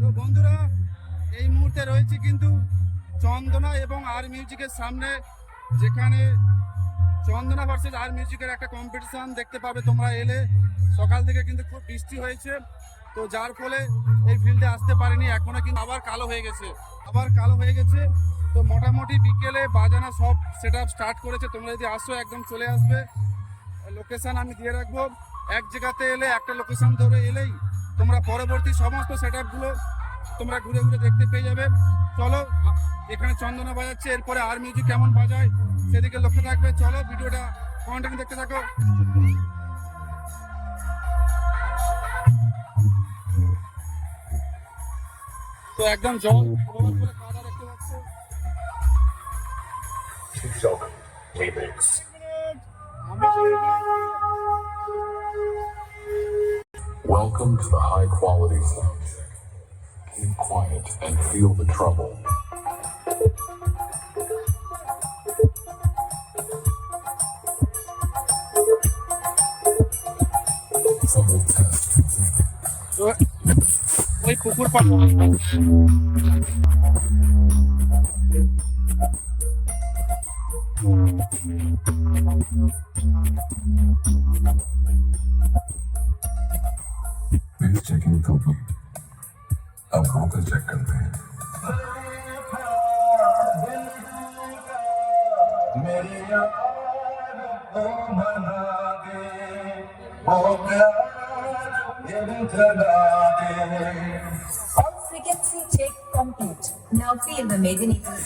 তো বন্ধুরা, এই মুহূর্তে রয়েছে কিন্তু চন্দনা এবং আর মিউজিকের সামনে, যেখানে চন্দনা ভার্সেস আর মিউজিকের একটা কম্পিটিশন দেখতে পাবে তোমরা এলে। সকাল থেকে কিন্তু খুব বৃষ্টি হয়েছে, তো যার ফলে এই ফিল্ডে আসতে পারেনি। এখনও কিন্তু আবার কালো হয়ে গেছে, আবার কালো হয়ে গেছে। তো মোটামুটি বিকেলে বাজানা সব সেট স্টার্ট করেছে। তোমরা যদি আসো, একদম চলে আসবে। লোকেশান আমি দিয়ে রাখব। এক জায়গাতে এলে একটা লোকেশন ধরে এলেই তোমরা পরবর্তী সমস্ত সেট তোমরা ঘুরে ঘুরে দেখতে পেয়ে যাবে। চলো এখানে চন্দনা বাজাচ্ছে এরপরে আর মিউজিক কেমন বাজায় সেদিকে লক্ষ্য থাকবে। চলো ভিডিওটা কন্টিনিউ দেখতে থাকো। তো একদম জল দেখতে পাচ্ছ। Welcome to the high quality sound check. Keep quiet and feel the trouble. Trouble test completed. তো ওই পুকুর পাড় Base checking complete. अब गूगल चेक करते हैं All frequency check complete. Now feel the Made in Italy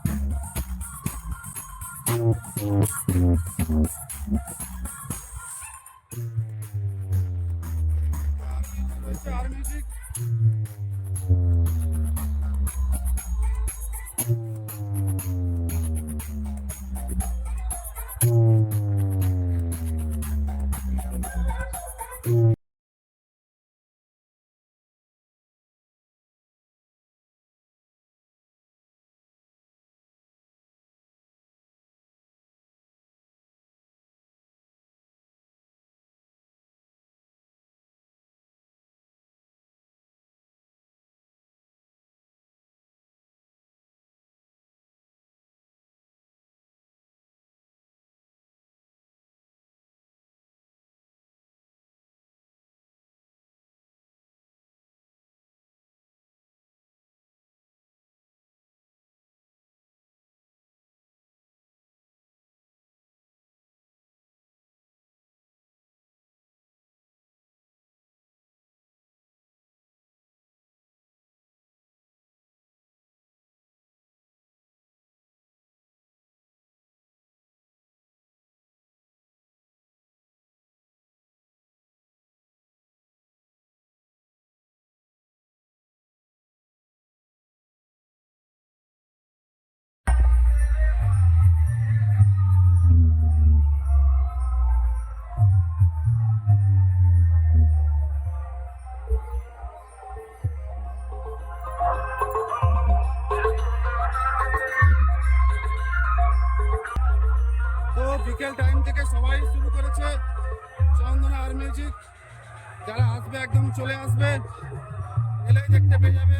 Live music যারা আসবে একদম চলে আসবে এলেই দেখতে পেয়ে যাবে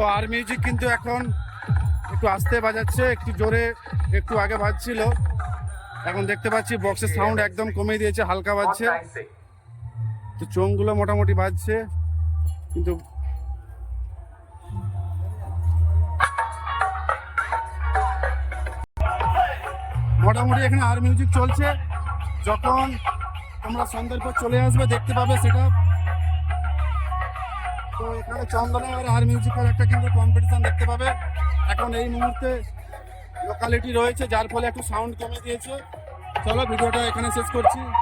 তো আর মিউজিক কিন্তু এখন একটু আস্তে বাজাচ্ছে, একটু জোরে একটু আগে বাজছিল। এখন দেখতে পাচ্ছি বক্সের সাউন্ড একদম কমিয়ে দিয়েছে, হালকা বাজছে। তো চোঙগুলো মোটামুটি বাজছে, কিন্তু মোটামুটি এখানে আর মিউজিক চলছে। যখন তোমরা সন্ধ্যের পর চলে আসবে, দেখতে পাবে সেটা তো এখানে চন্দনে আর আর মিউজিক্যাল একটা কিন্তু কম্পিটিশন দেখতে পাবে। এখন এই মুহূর্তে লোকালিটি রয়েছে, যার ফলে একটু সাউন্ড কমে দিয়েছে চলো ভিডিওটা এখানে শেষ করছি।